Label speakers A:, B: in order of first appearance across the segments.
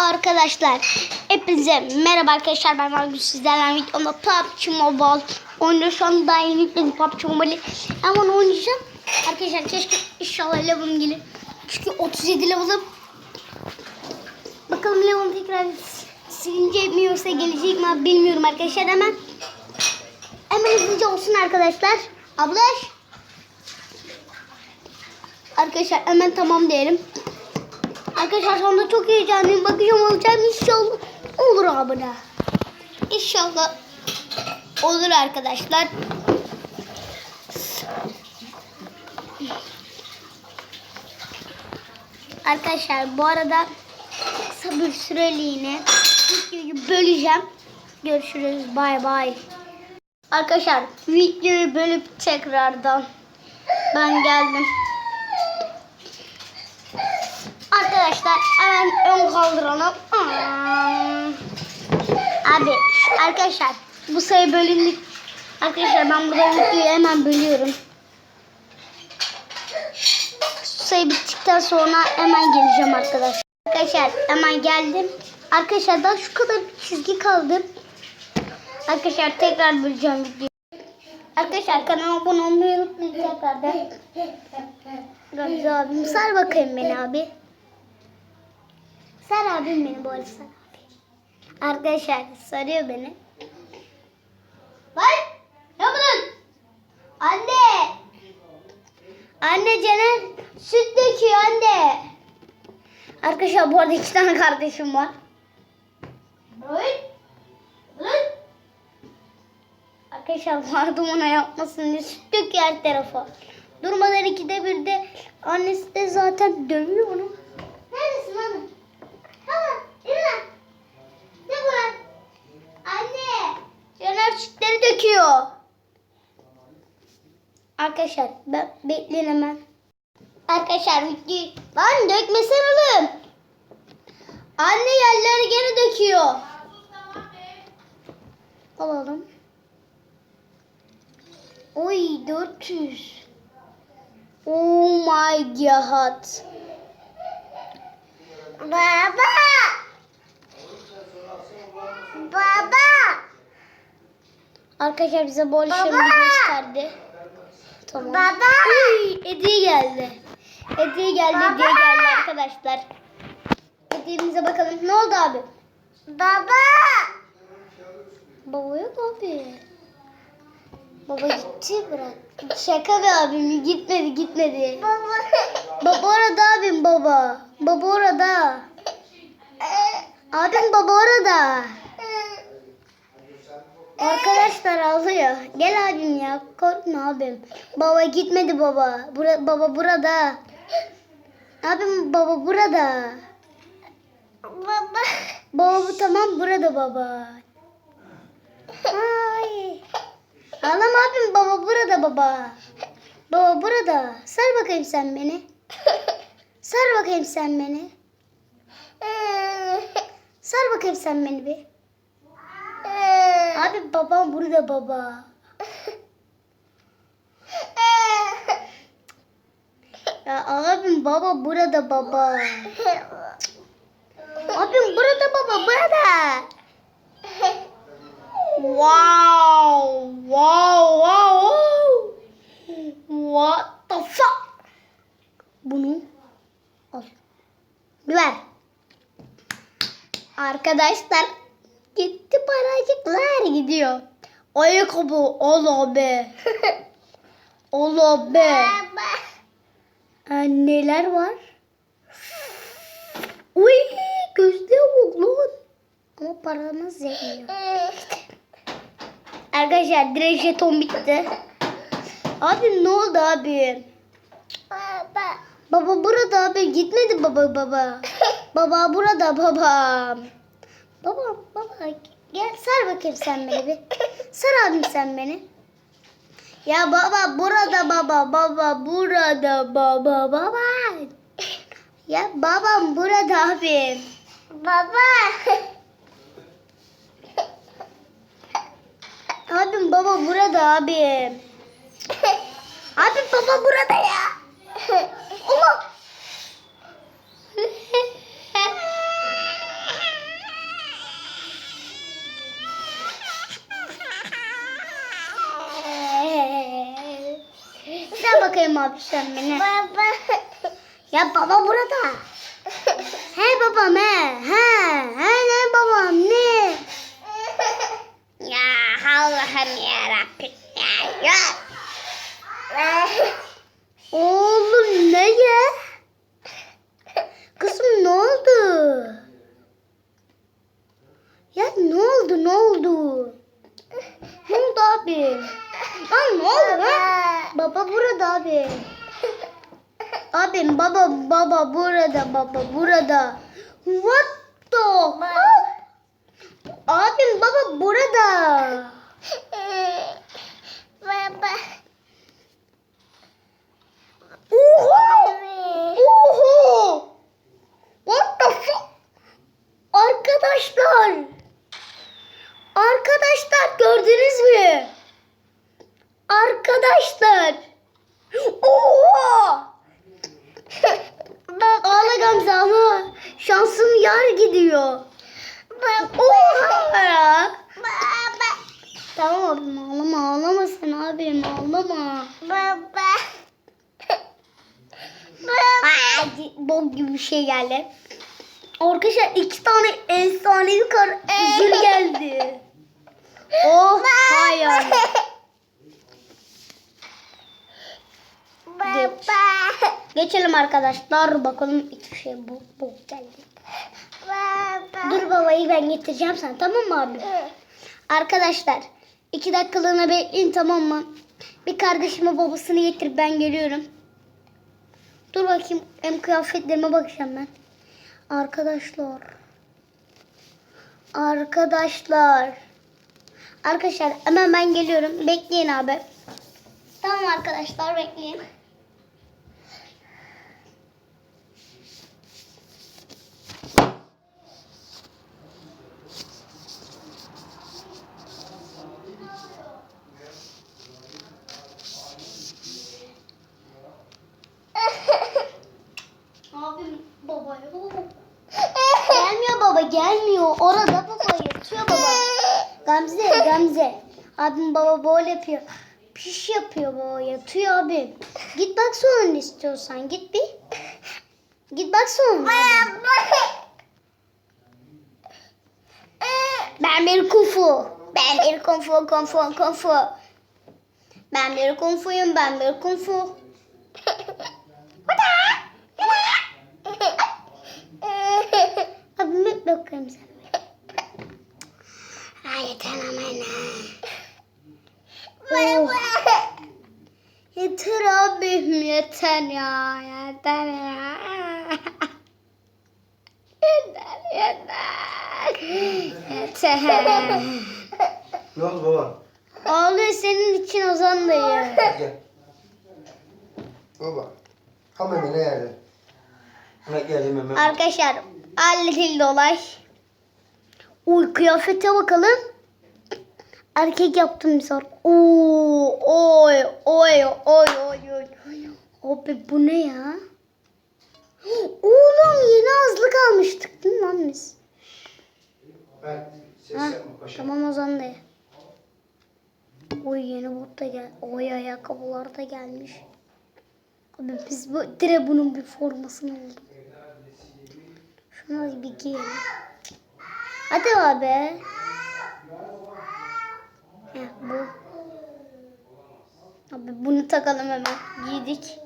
A: Arkadaşlar hepinize merhaba arkadaşlar. Ben Margus sizlerle videomda PUBG Mobile oynuyor şu anda daha yeni yükledim PUBG Mobile'i ama onu oynayacağım. Arkadaşlar keşke inşallah level'ım gelir. Çünkü 37 level'ım. Bakalım level'ım tekrar silince mi yoksa gelecek mi bilmiyorum arkadaşlar. Hemen hemen hızlıca olsun arkadaşlar. Ablaş arkadaşlar hemen tamam diyelim Arkadaşlar şu anda çok heyecanlıyım. Bakacağım olacağım inşallah. Olur abi de. İnşallah olur arkadaşlar. Arkadaşlar bu arada kısa bir süreliğine videoyu böleceğim. Görüşürüz. Bay bay. Arkadaşlar videoyu bölüp tekrardan ben geldim. Arkadaşlar hemen ön kaldıralım. Abi arkadaşlar bu sayı bölündük. Arkadaşlar ben burada videoyu hemen bölüyorum. Şu sayı bittikten sonra hemen geleceğim arkadaşlar. Arkadaşlar hemen geldim. Arkadaşlar daha şu kadar bir çizgi kaldı. Arkadaşlar tekrar böleceğim videoyu. Arkadaşlar kanalıma abone olmayı unutmayın tekrardan. Gamze abim sar bakayım beni abi. Sar abim beni bu arada sar abi. Arkadaşlar sarıyor beni. Vay! Ne yapıyorsun? Anne! Anne Cener süt döküyor anne. Arkadaşlar bu arada iki tane kardeşim var. Vay! Arkadaşlar vardım ona yapmasın diye süt döküyor her tarafa. Durmadan ikide bir de annesi de zaten dövüyor onu. Neredesin anne? Döküyor. Arkadaşlar ben bekleyin hemen. Arkadaşlar videoyu... Lan dökmesen oğlum. Anne yerleri gene döküyor. Alalım. Oy 400. Oh my god. Baba. Baba. Arkadaşlar bize bol işlemini gösterdi. Tamam. Baba. Uy, hediye geldi. Hediye geldi, hediye geldi arkadaşlar. Hediyemize bakalım. Ne oldu abi? Baba. Baba yok abi. Baba gitti bırak. Şaka be abim gitmedi gitmedi. Baba. Baba orada abim baba. Baba orada. Abim baba orada. Arkadaşlar ağlıyor. Gel abim ya. Korkma abim. Baba gitmedi baba. Bura, baba burada. Abim baba burada. Baba. Baba bu tamam burada baba. Ay. Ağlama abim baba burada baba. Baba burada. Sar bakayım sen beni. Sar bakayım sen beni. Sar bakayım sen beni bir. Abi babam burada baba. Ya abim baba burada baba. Abim burada baba burada. Wow, wow, wow. What the fuck? Bunu al. Ver. Arkadaşlar paracıklar gidiyor. Ayakkabı al abi. al abi. Aa, neler var? Uy bak lan. Ama paramız yetmiyor. Arkadaşlar direkt jeton bitti. Abi ne oldu abi? Baba. Baba burada abi gitmedi baba baba. baba burada baba. Baba baba gel sar bakayım sen beni bir. Sar abim sen beni. Ya baba burada baba baba burada baba baba. Ya babam burada abi. Baba. Abim baba burada abim. Abim baba burada ya. Allah. Abi sen beni. Baba. Ya baba burada. he babam he. He. He ne babam ne? Ya Allah'ım yarabbim ya. ya. Oğlum ne ya? Kızım ne oldu? Ya ne oldu ne oldu? Ne oldu abi? Lan ne oldu lan? Baba burada abi. Abim baba baba burada baba burada. What the? Abim baba burada. Baba. Oha! Oha! What the fuck? Arkadaşlar. Arkadaşlar gördünüz mü? Arkadaşlar. Oha! Ağla Gamze ama gidiyor. Oha ya. Tamam abim ağlama ağlama sen abim ağlama. Baba. Hadi bok gibi bir şey geldi. Arkadaşlar iki tane efsanevi kar zır geldi. Oh hayır. Geç. Geçelim arkadaşlar. Bakalım iki şey bok bok geldi. Dur babayı ben getireceğim sana tamam mı abi? Arkadaşlar iki dakikalığına bekleyin tamam mı? Bir kardeşime babasını getir ben geliyorum. Dur bakayım hem kıyafetlerime bakacağım ben. Arkadaşlar. Arkadaşlar. Arkadaşlar hemen ben geliyorum. Bekleyin abi. Tamam arkadaşlar bekleyin. Abim baba yok. gelmiyor baba gelmiyor. Orada baba yatıyor baba. Gamze Gamze. Abim baba böyle yapıyor. Piş yapıyor baba yatıyor abim. Git bak sonra istiyorsan git bir. Git bak sonra. Ben bir kufu. Ben bir kunfu kunfu kunfu. Ben bir kunfuyum ben bir kunfu. Bakıyorum sana. Ay yeter ama ne. Oh. Yeter abim yeter ya yeter ya. Yeter yeter. Yeter.
B: Ne oldu baba?
A: Ağlıyor senin için Ozan dayı.
B: Gel. Baba. Tam hemen yerde. Ne geldim hemen.
A: Arkadaşlar halledildi olay. Uy kıyafete bakalım. Erkek yaptım bir sor. Oo, oy oy oy oy oy. Abi bu ne ya? Oğlum yeni azlık almıştık değil mi lan biz?
B: Ben ses
A: Ha,
B: yapma paşa.
A: tamam o zaman da. Oy yeni bot da gel. Oy ayakkabılar da gelmiş. Abi biz bu dire bunun bir formasını bulduk. Şunu bir giyelim. Hadi abi. Heh, bu. Abi bunu takalım hemen. Giydik.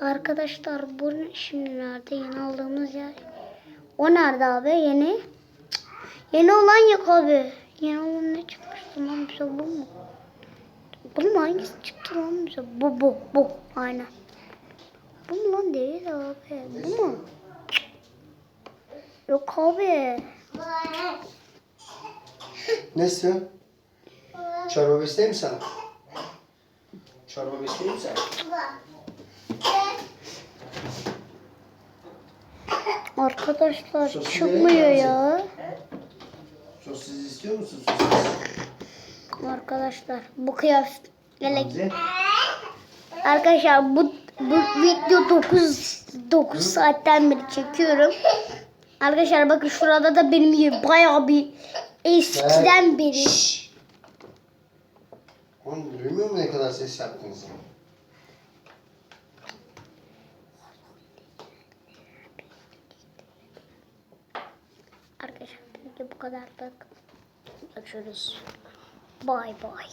A: Arkadaşlar bu şimdi nerede? Yeni aldığımız yer. O nerede abi? Yeni. Yeni olan yok abi. Yeni olan ne çıkmıştı lan bize bu mu? Bu mu hangisi çıktı lan bize? Bu bu bu aynen. Bu mu lan değil abi? Bu mu? Yok abi.
B: Ne istiyorsun? Çorba besleyeyim mi sana? Çorba besleyeyim mi sana?
A: Arkadaşlar
B: Sosu
A: çıkmıyor
B: nereye
A: ya.
B: Sossiz istiyor musun sossiz?
A: Arkadaşlar bu kıyafet.
B: Gamze.
A: Arkadaşlar bu bu video 9 9 saatten beri çekiyorum. Arkadaşlar bakın şurada da benim yerim bayağı bir eskiden beri.
B: Şşş. Oğlum duymuyor mu ne kadar ses yaptığınızı?
A: Arkadaşlar bu kadarlık. Görüşürüz. Bay bay.